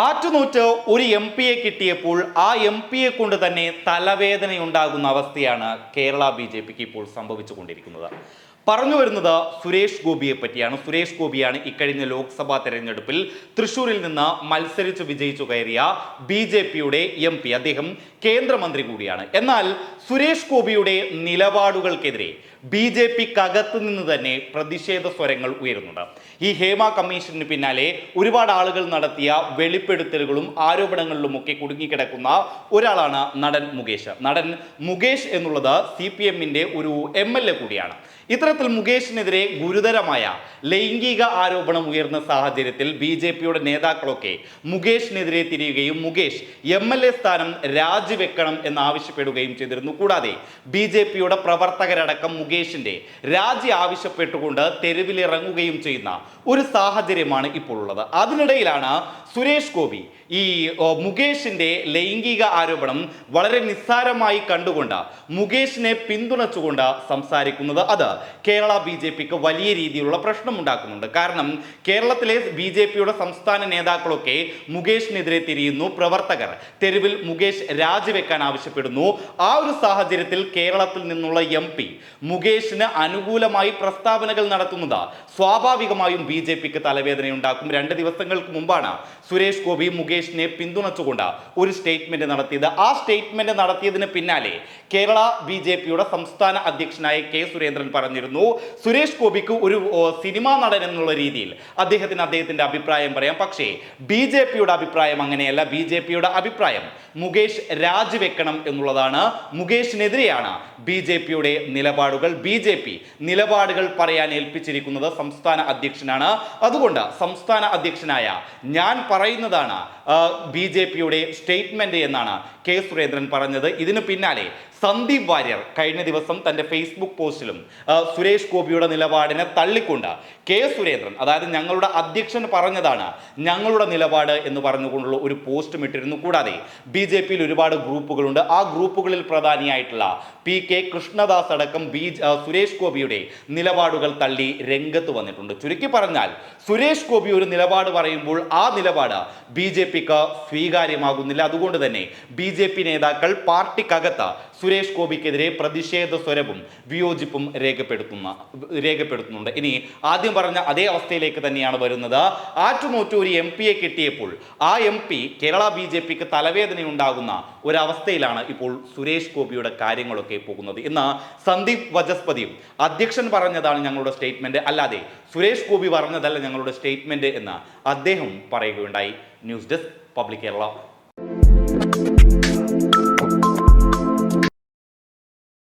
ആറ്റുനൂറ്റ് ഒരു M A കിട്ടിയപ്പോൾ ആ എം എ കൊണ്ട് തന്നെ തലവേദനയുണ്ടാകുന്ന അവസ്ഥയാണ് കേരള ബി ജെ പിക്ക് ഇപ്പോൾ സംഭവിച്ചുകൊണ്ടിരിക്കുന്നത്. പറഞ്ഞു വരുന്നത് സുരേഷ് ഗോപിയെ പറ്റിയാണ്. സുരേഷ് ഗോപിയാണ് ഇക്കഴിഞ്ഞ ലോക്സഭാ തെരഞ്ഞെടുപ്പിൽ തൃശൂരിൽ നിന്ന് മത്സരിച്ച് വിജയിച്ചു കയറിയ ബി ജെ പിയുടെ എം പി അദ്ദേഹം കേന്ദ്രമന്ത്രി കൂടിയാണ്. എന്നാൽ സുരേഷ് ഗോപിയുടെ നിലപാടുകൾക്കെതിരെ ബി ജെ പിക്കകത്ത് നിന്ന് തന്നെ പ്രതിഷേധ സ്വരങ്ങൾ ഉയരുന്നുണ്ട്. ഈ ഹേമ കമ്മീഷന് പിന്നാലെ ഒരുപാട് ആളുകൾ നടത്തിയ വെളിപ്പെടുത്തലുകളും ആരോപണങ്ങളിലുമൊക്കെ കുടുങ്ങിക്കിടക്കുന്ന ഒരാളാണ് നടൻ മുകേഷ്. നടൻ മുകേഷ് എന്നുള്ളത് സി പി എമ്മിന്റെ ഒരു എം എൽ എ കൂടിയാണ്. ഇത്തരത്തിൽ മുകേഷിനെതിരെ ഗുരുതരമായ ലൈംഗിക ആരോപണം ഉയർന്ന സാഹചര്യത്തിൽ ബി ജെ പിയുടെ നേതാക്കളൊക്കെ മുകേഷിനെതിരെ തിരിയുകയും മുകേഷ് എം എൽ എ സ്ഥാനം രാജിവെക്കണം എന്നാവശ്യപ്പെടുകയും ചെയ്തിരുന്നു. കൂടാതെ ബി ജെ പിയുടെ പ്രവർത്തകരടക്കം മുകേഷിന്റെ രാജി ആവശ്യപ്പെട്ടുകൊണ്ട് തെരുവിലിറങ്ങുകയും ചെയ്യുന്ന ഒരു സാഹചര്യമാണ് ഇപ്പോൾ ഉള്ളത് അതിനിടയിലാണ് സുരേഷ് ഗോപി ഈ മുകേഷിന്റെ ലൈംഗിക ആരോപണം വളരെ നിസ്സാരമായി കണ്ടുകൊണ്ട് മുകേഷിനെ പിന്തുണച്ചുകൊണ്ട് സംസാരിക്കുന്നത് അത് കേരള ബി ജെ പിക്ക് വലിയ രീതിയിലുള്ള പ്രശ്നമുണ്ടാക്കുന്നുണ്ട്. കാരണം കേരളത്തിലെ ബി ജെ പിയുടെ സംസ്ഥാന നേതാക്കളൊക്കെ മുകേഷിനെതിരെ തിരിയുന്നു. പ്രവർത്തകർ തെരുവിൽ മുകേഷ് രാജിവെക്കാൻ ആവശ്യപ്പെടുന്നു. ആ ഒരു സാഹചര്യത്തിൽ കേരളത്തിൽ നിന്നുള്ള എം പി മുകേഷിന് അനുകൂലമായി പ്രസ്താവനകൾ നടത്തുന്നത് സ്വാഭാവികമായും ബി ജെ പിക്ക് തലവേദനയുണ്ടാക്കും. രണ്ട് ദിവസങ്ങൾക്ക് മുമ്പാണ് സുരേഷ് ഗോപി മുകേഷിനെ പിന്തുണച്ചുകൊണ്ട് ഒരു സ്റ്റേറ്റ്മെന്റ് നടത്തിയത്. ആ സ്റ്റേറ്റ്മെന്റ് നടത്തിയതിന് പിന്നാലെ കേരള ബി ജെ പിയുടെ സംസ്ഥാന അധ്യക്ഷനായ കെ സുരേന്ദ്രൻ പറഞ്ഞിരുന്നു സുരേഷ് ഗോപിക്ക് ഒരു സിനിമാ നടൻ എന്നുള്ള രീതിയിൽ അദ്ദേഹത്തിന് അദ്ദേഹത്തിന്റെ അഭിപ്രായം പറയാം. പക്ഷേ ബി ജെ പിയുടെ അഭിപ്രായം അങ്ങനെയല്ല. ബി ജെ പിയുടെ അഭിപ്രായം മുകേഷ് രാജിവെക്കണം എന്നുള്ളതാണ്. മുകേഷിനെതിരെയാണ് ബി ജെ പിയുടെ നിലപാടുകൾ. ബി ജെ പി നിലപാടുകൾ പറയാൻ ഏൽപ്പിച്ചിരിക്കുന്നത് സംസ്ഥാന അധ്യക്ഷനാണ്. അതുകൊണ്ട് സംസ്ഥാന അധ്യക്ഷനായ ഞാൻ പറയുന്നതാണ് ബി ജെ പിയുടെ സ്റ്റേറ്റ്മെന്റ് എന്നാണ് കെ സുരേന്ദ്രൻ പറഞ്ഞത്. ഇതിന് പിന്നാലെ സന്ദീപ് വാര്യർ കഴിഞ്ഞ ദിവസം തന്റെ ഫേസ്ബുക്ക് പോസ്റ്റിലും സുരേഷ് ഗോപിയുടെ നിലപാടിനെ തള്ളിക്കൊണ്ട് കെ സുരേന്ദ്രൻ അതായത് ഞങ്ങളുടെ അധ്യക്ഷൻ പറഞ്ഞതാണ് ഞങ്ങളുടെ നിലപാട് എന്ന് പറഞ്ഞുകൊണ്ടുള്ള ഒരു പോസ്റ്റും ഇട്ടിരുന്നു. കൂടാതെ ബി ജെ പിയിൽ ഒരുപാട് ഗ്രൂപ്പുകളുണ്ട്. ആ ഗ്രൂപ്പുകളിൽ പ്രധാനിയായിട്ടുള്ള പി കെ കൃഷ്ണദാസ് അടക്കം ബി സുരേഷ് ഗോപിയുടെ നിലപാടുകൾ തള്ളി രംഗത്ത് വന്നിട്ടുണ്ട്. ചുരുക്കി പറഞ്ഞാൽ സുരേഷ് ഗോപി ഒരു നിലപാട് പറയുമ്പോൾ ആ നിലപാട് ബി ജെ പിക്ക് സ്വീകാര്യമാകുന്നില്ല. അതുകൊണ്ട് തന്നെ ബി ജെ പി നേതാക്കൾ പാർട്ടിക്കകത്ത് സുരേഷ് ഗോപിക്കെതിരെ പ്രതിഷേധ സ്വരവും വിയോജിപ്പും രേഖപ്പെടുത്തുന്ന രേഖപ്പെടുത്തുന്നുണ്ട്. ഇനി ആദ്യം പറഞ്ഞ അതേ അവസ്ഥയിലേക്ക് തന്നെയാണ് വരുന്നത്. ആറ്റുനോറ്റു ഒരു എം പിയെ കിട്ടിയപ്പോൾ ആ M P Kerala B J പിക്ക് തലവേദനയുണ്ടാകുന്ന ഒരവസ്ഥയിലാണ് ഇപ്പോൾ സുരേഷ് ഗോപിയുടെ കാര്യങ്ങളൊക്കെ പോകുന്നത്. ഇന്ന് സന്ദീപ് വജസ്പതിയും അധ്യക്ഷൻ പറഞ്ഞതാണ് ഞങ്ങളുടെ സ്റ്റേറ്റ്മെന്റ് അല്ലാതെ സുരേഷ് ഗോപി പറഞ്ഞതല്ല ഞങ്ങളുടെ സ്റ്റേറ്റ്മെന്റ് എന്ന് അദ്ദേഹം പറയുകയുണ്ടായി. News desk public Kerala.